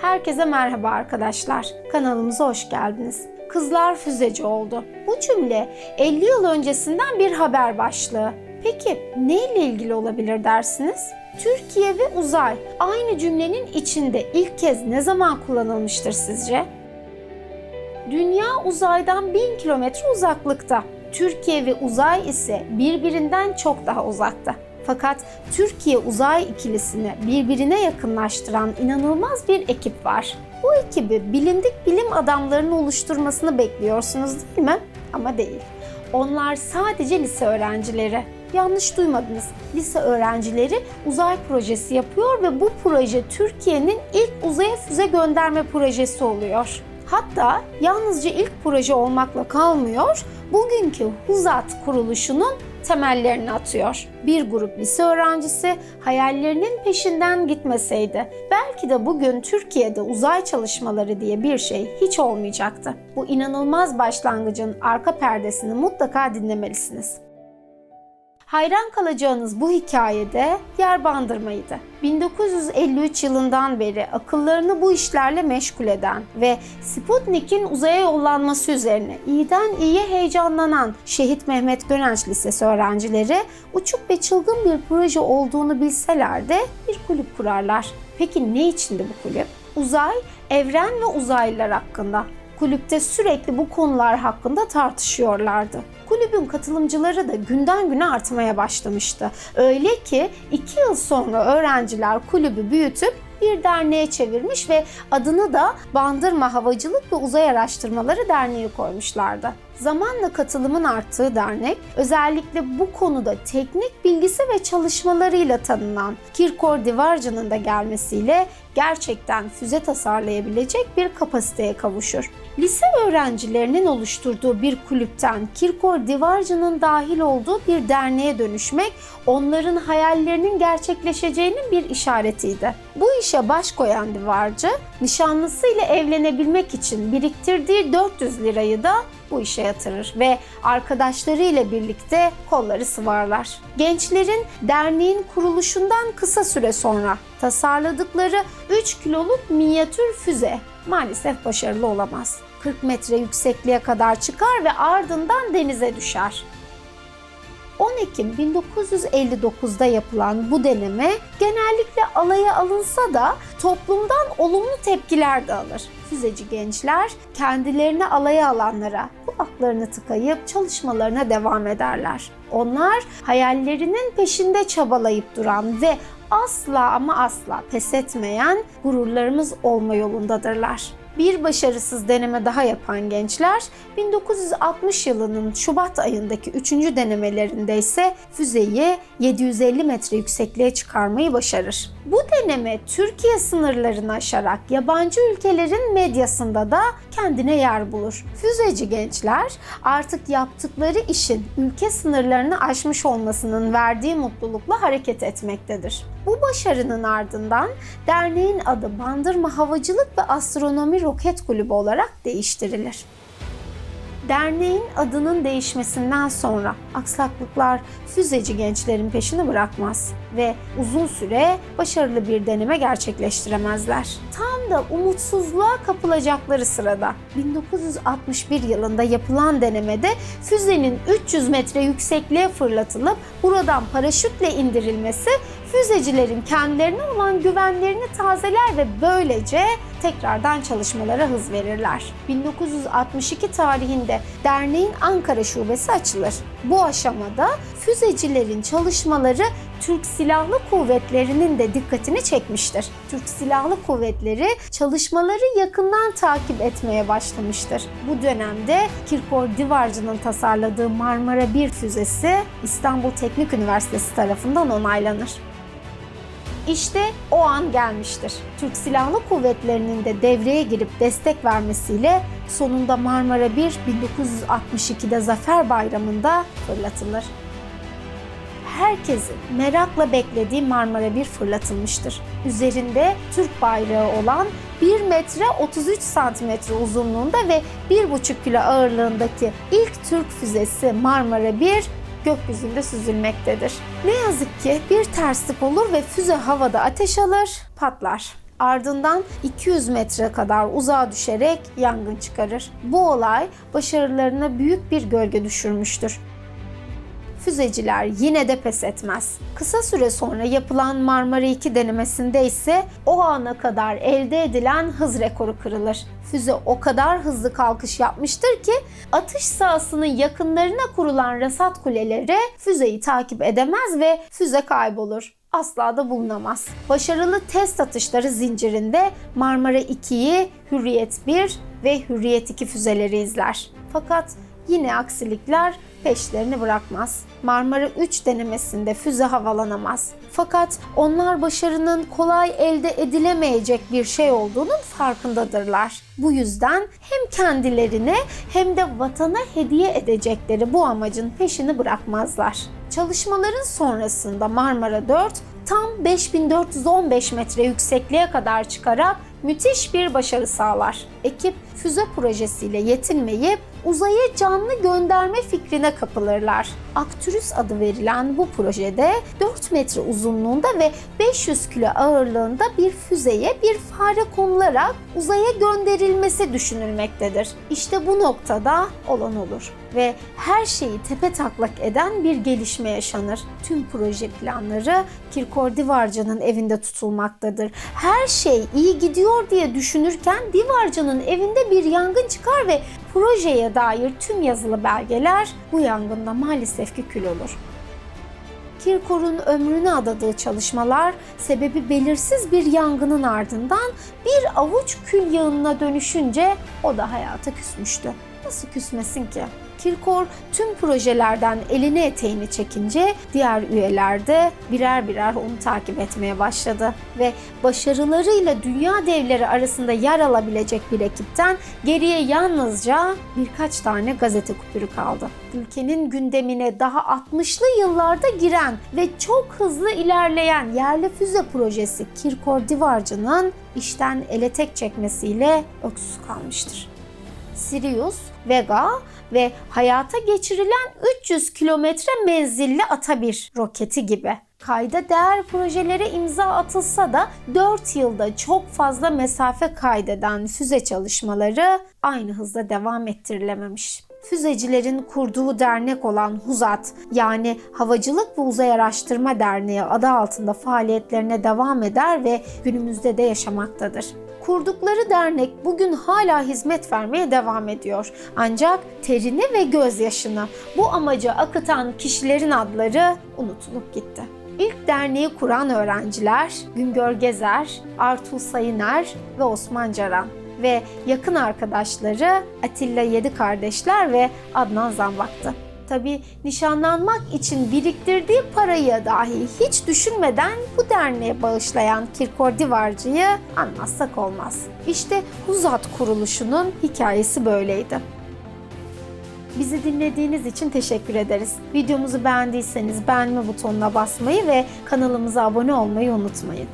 Herkese merhaba arkadaşlar. Kanalımıza hoş geldiniz. Kızlar füzeci oldu. Bu cümle 50 yıl öncesinden bir haber başlığı. Peki neyle ilgili olabilir dersiniz? Türkiye ve uzay aynı cümlenin içinde ilk kez ne zaman kullanılmıştır sizce? Dünya uzaydan 1000 kilometre uzaklıkta. Türkiye ve uzay ise birbirinden çok daha uzakta. Fakat Türkiye uzay ikilisini birbirine yakınlaştıran inanılmaz bir ekip var. Bu ekibi bilindik bilim adamlarının oluşturmasını bekliyorsunuz değil mi? Ama değil. Onlar sadece lise öğrencileri. Yanlış duymadınız. Lise öğrencileri uzay projesi yapıyor ve bu proje Türkiye'nin ilk uzaya füze gönderme projesi oluyor. Hatta yalnızca ilk proje olmakla kalmıyor, bugünkü HUZAT kuruluşunun temellerini atıyor. Bir grup lise öğrencisi hayallerinin peşinden gitmeseydi belki de bugün Türkiye'de uzay çalışmaları diye bir şey hiç olmayacaktı. Bu inanılmaz başlangıcın arka perdesini mutlaka dinlemelisiniz. Hayran kalacağınız bu hikayede yer bandırmaydı. 1953 yılından beri akıllarını bu işlerle meşgul eden ve Sputnik'in uzaya yollanması üzerine iyiden iyiye heyecanlanan Şehit Mehmet Gönenç Lisesi öğrencileri uçuk ve çılgın bir proje olduğunu bilseler de bir kulüp kurarlar. Peki ne içindi bu kulüp? Uzay, evren ve uzaylılar hakkında. Kulüpte sürekli bu konular hakkında tartışıyorlardı. Kulübün katılımcıları da günden güne artmaya başlamıştı. Öyle ki iki yıl sonra öğrenciler kulübü büyütüp bir derneğe çevirmiş ve adını da Bandırma Havacılık ve Uzay Araştırmaları Derneği koymuşlardı. Zamanla katılımın arttığı dernek özellikle bu konuda teknik bilgisi ve çalışmalarıyla tanınan Kirkor Divarcı'nın da gelmesiyle gerçekten füze tasarlayabilecek bir kapasiteye kavuşur. Lise öğrencilerinin oluşturduğu bir kulüpten Kirkor Divarcı'nın dahil olduğu bir derneğe dönüşmek onların hayallerinin gerçekleşeceğinin bir işaretiydi. Bu işe baş koyan Divarcı, nişanlısıyla evlenebilmek için biriktirdiği 400 lirayı da bu işe yatırır ve arkadaşlarıyla birlikte kolları sıvarlar. Gençlerin derneğin kuruluşundan kısa süre sonra tasarladıkları 3 kiloluk minyatür füze maalesef başarılı olamaz. 40 metre yüksekliğe kadar çıkar ve ardından denize düşer. 10 Ekim 1959'da yapılan bu deneme genellikle alaya alınsa da toplumdan olumlu tepkiler de alır. Füzeci gençler kendilerini alaya alanlara kulaklarını tıkayıp çalışmalarına devam ederler. Onlar hayallerinin peşinde çabalayıp duran ve asla ama asla pes etmeyen gururlarımız olma yolundadırlar. Bir başarısız deneme daha yapan gençler 1960 yılının Şubat ayındaki 3. denemelerinde ise füzeyi 750 metre yüksekliğe çıkarmayı başarır. Bu deneme Türkiye sınırlarını aşarak yabancı ülkelerin medyasında da kendine yer bulur. Füzeci gençler artık yaptıkları işin ülke sınırlarını aşmış olmasının verdiği mutlulukla hareket etmektedir. Bu başarının ardından derneğin adı Bandırma Havacılık ve Astronomi Roket Kulübü olarak değiştirilir. Derneğin adının değişmesinden sonra aksaklıklar füzeci gençlerin peşini bırakmaz ve uzun süre başarılı bir deneme gerçekleştiremezler. Tam da umutsuzluğa kapılacakları sırada 1961 yılında yapılan denemede füzenin 300 metre yüksekliğe fırlatılıp buradan paraşütle indirilmesi füzecilerin kendilerine olan güvenlerini tazeler ve böylece tekrardan çalışmalara hız verirler. 1962 tarihinde derneğin Ankara şubesi açılır. Bu aşamada füzecilerin çalışmaları Türk Silahlı Kuvvetleri'nin de dikkatini çekmiştir. Türk Silahlı Kuvvetleri çalışmaları yakından takip etmeye başlamıştır. Bu dönemde Kirkor Divarcı'nın tasarladığı Marmara 1 füzesi İstanbul Teknik Üniversitesi tarafından onaylanır. İşte o an gelmiştir. Türk Silahlı Kuvvetleri'nin de devreye girip destek vermesiyle sonunda Marmara 1 1962'de Zafer Bayramı'nda fırlatılır. Herkesin merakla beklediği Marmara 1 fırlatılmıştır. Üzerinde Türk bayrağı olan 1 metre 33 santimetre uzunluğunda ve 1,5 kilo ağırlığındaki ilk Türk füzesi Marmara 1 gökyüzünde süzülmektedir. Ne yazık ki bir terslik olur ve füze havada ateş alır, patlar. Ardından 200 metre kadar uzağa düşerek yangın çıkarır. Bu olay başarılarına büyük bir gölge düşürmüştür. Füzeciler yine de pes etmez. Kısa süre sonra yapılan Marmara 2 denemesinde ise o ana kadar elde edilen hız rekoru kırılır. Füze o kadar hızlı kalkış yapmıştır ki atış sahasının yakınlarına kurulan rasat kuleleri füzeyi takip edemez ve füze kaybolur asla da bulunamaz. Başarılı test atışları zincirinde Marmara 2'yi Hürriyet 1 ve Hürriyet 2 füzeleri izler. Fakat yine aksilikler peşlerini bırakmaz. Marmara 3 denemesinde füze havalanamaz. Fakat onlar başarının kolay elde edilemeyecek bir şey olduğunun farkındadırlar. Bu yüzden hem kendilerine hem de vatana hediye edecekleri bu amacın peşini bırakmazlar. Çalışmaların sonrasında Marmara 4 tam 5415 metre yüksekliğe kadar çıkarak müthiş bir başarı sağlar. Ekip füze projesiyle yetinmeyip uzaya canlı gönderme fikrine kapılırlar. Aktürüs adı verilen bu projede 4 metre uzunluğunda ve 500 kilo ağırlığında bir füzeye bir fare konularak uzaya gönderilmesi düşünülmektedir. İşte bu noktada olan olur ve her şeyi tepe taklak eden bir gelişme yaşanır. Tüm proje planları Kirkor Divarcı'nın evinde tutulmaktadır. Her şey iyi gidiyor diye düşünürken Divarcı'nın evinde bir yangın çıkar ve projeye dair tüm yazılı belgeler bu yangında maalesef ki kül olur. Kirkor'un ömrünü adadığı çalışmalar sebebi belirsiz bir yangının ardından bir avuç kül yağınına dönüşünce o da hayata küsmüştü. Nasıl küsmesin ki? Kirkor tüm projelerden elini eteğini çekince diğer üyeler de birer birer onu takip etmeye başladı ve başarılarıyla dünya devleri arasında yer alabilecek bir ekipten geriye yalnızca birkaç tane gazete kupürü kaldı. Ülkenin gündemine daha 60'lı yıllarda giren ve çok hızlı ilerleyen yerli füze projesi Kirkor Divarcı'nın işten ele tek çekmesiyle öksüz kalmıştır. Sirius, Vega ve hayata geçirilen 300 kilometre menzilli Atabir roketi gibi. Kayda değer projelere imza atılsa da 4 yılda çok fazla mesafe kaydeden füze çalışmaları aynı hızda devam ettirilememiş. Füzecilerin kurduğu dernek olan HUZAT yani Havacılık ve Uzay Araştırma Derneği adı altında faaliyetlerine devam eder ve günümüzde de yaşamaktadır. Kurdukları dernek bugün hala hizmet vermeye devam ediyor. Ancak terini ve gözyaşını bu amaca akıtan kişilerin adları unutulup gitti. İlk derneği kuran öğrenciler Güngör Gezer, Artul Sayıner ve Osman Caran ve yakın arkadaşları Atilla Yedi Kardeşler ve Adnan Zambak'tı. Tabi nişanlanmak için biriktirdiği parayı dahi hiç düşünmeden bu derneğe bağışlayan Kirkor Divarcı'yı anmazsak olmaz. İşte Huzat kuruluşunun hikayesi böyleydi. Bizi dinlediğiniz için teşekkür ederiz. Videomuzu beğendiyseniz beğenme butonuna basmayı ve kanalımıza abone olmayı unutmayın.